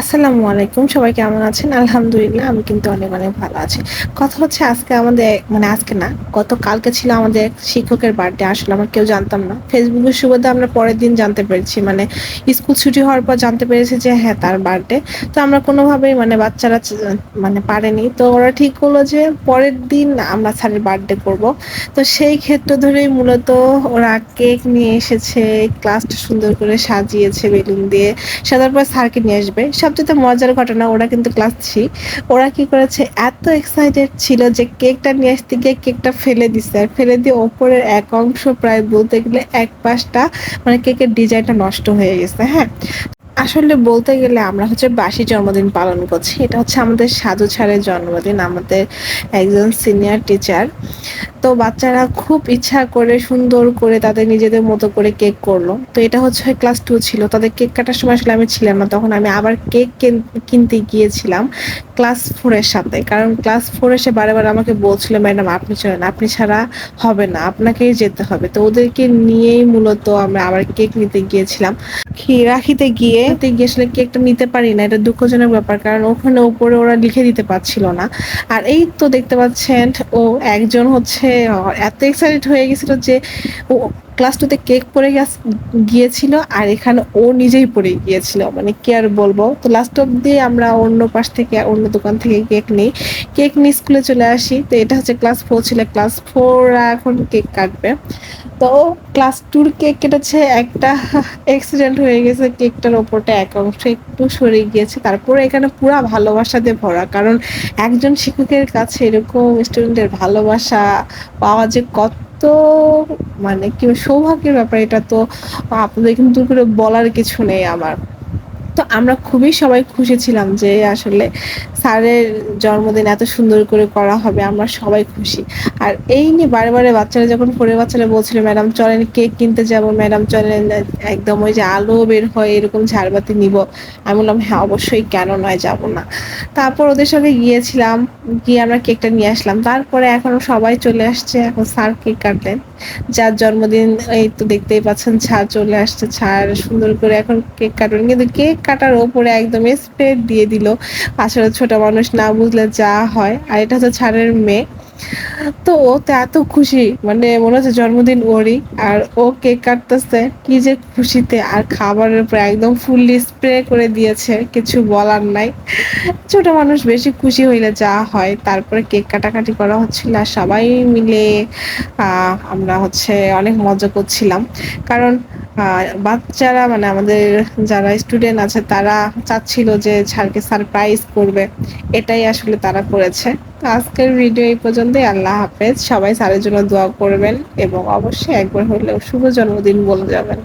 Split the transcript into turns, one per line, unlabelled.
আসসালামু আলাইকুম, সবাই কেমন আছেন? আলহামদুলিল্লাহ, আমি কিন্তু অনেক অনেক ভালো আছি। কথা হচ্ছে আজকে আমাদের মানে আজকে না গত কালকে ছিল আমাদের শিক্ষকের বার্থডে আসলে আমরা কেউ জানতাম না। ফেসবুকের সুবিধা আমরা পরের দিন জানতে পেরেছি মানে স্কুল ছুটি হওয়ার পর জানতে পেরেছি যে হ্যাঁ তার বার্থডে তো আমরা কোনোভাবেই মানে বাচ্চারা মানে পারেনি। তো ওরা ঠিক করল যে পরের দিন আমরা স্যারের বার্থডে করব। তো সেই ক্ষেত্র ধরেই মূলত ওরা কেক নিয়ে এসেছে ক্লাসটা সুন্দর করে সাজিয়েছে, বেলুন দিয়ে। সাজার পর স্যারকে নিয়ে আসবে। সবচেয়ে মজার ঘটনা, ওরা কিন্তু ক্লাস থ্রি ওরা কি করেছে, এত এক্সাইটেড ছিল যে কেকটা নিয়ে আসতে গিয়ে কেকটা ফেলে দিছে। আর ফেলে দিয়ে ওপরের এক অংশ প্রায় বলতে গেলে এক পাশটা মানে কেকের ডিজাইনটা নষ্ট হয়ে গেছে হ্যাঁ? আসলে বলতে গেলে আমরা হচ্ছে বাসি জন্মদিন পালন করছি। এটা হচ্ছে আমাদের সাধু ছাড়ের জন্মদিন, আমাদের একজন সিনিয়র টিচার তো বাচ্চারা খুব ইচ্ছা করে, সুন্দর করে তাদের নিজেদের মতো করে কেক করল। তো এটা হচ্ছে ক্লাস টু ছিল। তাদের কেক কাটার সময় আসলে আমি ছিলাম না। তখন আমি আবার কেক কিনতে গিয়েছিলাম ক্লাস ফোরের সাথে। কারণ ক্লাস ফোর এসে বারে বারে আমাকে বলছিল, ম্যাডাম, আপনি চলেন। আপনি ছাড়া হবে না। আপনাকেই যেতে হবে। তো ওদেরকে নিয়েই মূলত আমরা আবার কেক নিতে গিয়েছিলাম। রাখিতে গিয়ে তে গিয়ে আসলে কেকটা নিতে পারি না, এটা দুঃখজনক ব্যাপার। কারণ ওখানে উপরে ওরা লিখে দিতে পারছিল না। আর এই তো দেখতে পাচ্ছেন, ও একজন হচ্ছে এত এক্সাইটেড হয়ে গেছিল যে ক্লাস টুতে কেক পড়ে গিয়েছিল আর এখানে ও নিজেই পড়ে গিয়েছিল। মানে কি আর বলব? তো লাস্ট অব্দি আমরা অন্য পাশ থেকে অন্য দোকান থেকে কেক নিই। কেক নিয়ে স্কুলে চলে আসি। তো এটা হচ্ছে ক্লাস ফোর ছিল। ক্লাস ফোর এখন কেক কাটবে। তো ক্লাস টুর কেক কেটেছে। একটা অ্যাক্সিডেন্ট হয়ে গেছে। কেকটার ওপরটা এক অংশ একটু সরে গিয়েছে। তারপরে এখানে পুরা ভালোবাসা দিয়ে ভরা। কারণ একজন শিক্ষকের কাছে এরকম স্টুডেন্টের ভালোবাসা পাওয়া যে কত মানে কি সৌভাগ্যের ব্যাপার এটা তো আপনাদের কিন্তু বলার কিছু নেই আমার। তো আমরা খুবই সবাই খুশি ছিলাম যে আসলে স্যারের জন্মদিন এত সুন্দর করে করা হবে, আমরা সবাই খুশি। আর এই নিয়ে বারে বারে বাচ্চারা যখন পরে বাচ্চারা বলছিল, ম্যাডাম, চলেন কেক কিনতে যাব, ম্যাডাম, চলেন, একদম ওই যে আলো বের হয়, এরকম ঝাড়বাতি নিব। আমি বললাম হ্যাঁ অবশ্যই, কেন নয়, যাব না। তারপর ওদের সঙ্গে গিয়েছিলাম, গিয়ে আমরা কেকটা নিয়ে আসলাম। তারপরে এখন সবাই চলে আসছে, এখন স্যার কেক কাটলেন। যার জন্মদিন এই তো দেখতেই পাচ্ছেন, ছাড় চলে আসছে, ছাড় সুন্দর করে এখন কেক কাটবেন। কিন্তু কেক কাটার ওপরে একদম স্প্রেড দিয়ে দিল। আসলে ছোট মানুষ না বুঝলে যা হয়। আর এটা হচ্ছে ছাড়ের মেয়ে। তো ও তো এত খুশি মানে মনে হচ্ছে জন্মদিন ওরই, আর ও কেক কাটতেছে, কি যে খুশিতে, আর খাবারের উপর একদম ফুললি স্প্রে করে দিয়েছে, কিছু বলার নাই। ছোট মানুষ বেশি খুশি হইলে যা হয়, তারপরে কেক কাটাকাটি করা হচ্ছিল, আর সবাই মিলে আমরা হচ্ছে অনেক মজা করছিলাম। কারণ বাচ্চারা মানে আমাদের যারা স্টুডেন্ট আছে, তারা চাচ্ছিল যে স্যারকে সারপ্রাইজ করবে, এটাই আসলে তারা করেছে। আজকের ভিডিও এই পর্যন্তই। আল্লাহ হাফেজ। সবাই স্যারের জন্য দোয়া করবেন এবং অবশ্যই একবার হলেও শুভ জন্মদিন বলে যাবেন।